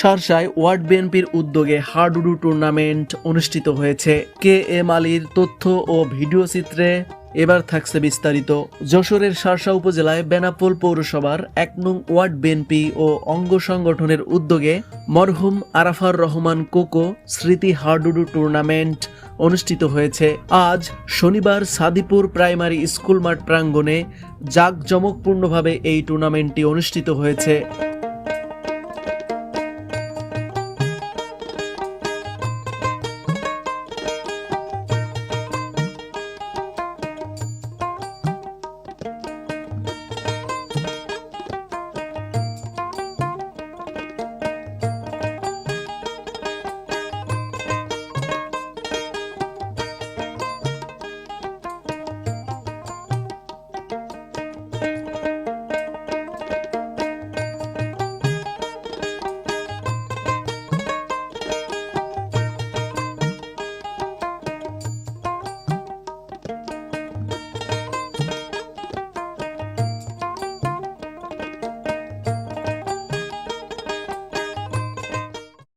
সারসায় word বিএনপির উদ্যোগে হাডুডু tournament অনুষ্ঠিত হয়েছে। কে এম আলীর তথ্য ও ভিডিও চিত্রে এবার থাকছে বিস্তারিত। যশোরের শার্শা উপজেলায় বেনাপোল পৌরসভার এক নং ওয়ার্ড বিএনপি ও অঙ্গ সংগঠনের উদ্যোগে মরহুম আরাফার রহমান কোকো স্মৃতি হাডুডু টুর্নামেন্ট অনুষ্ঠিত হয়েছে। আজ শনিবার সাদিপুর প্রাইমারি স্কুল মাঠ প্রাঙ্গণে জাঁকজমকপূর্ণভাবে এই টুর্নামেন্টটি অনুষ্ঠিত হয়েছে।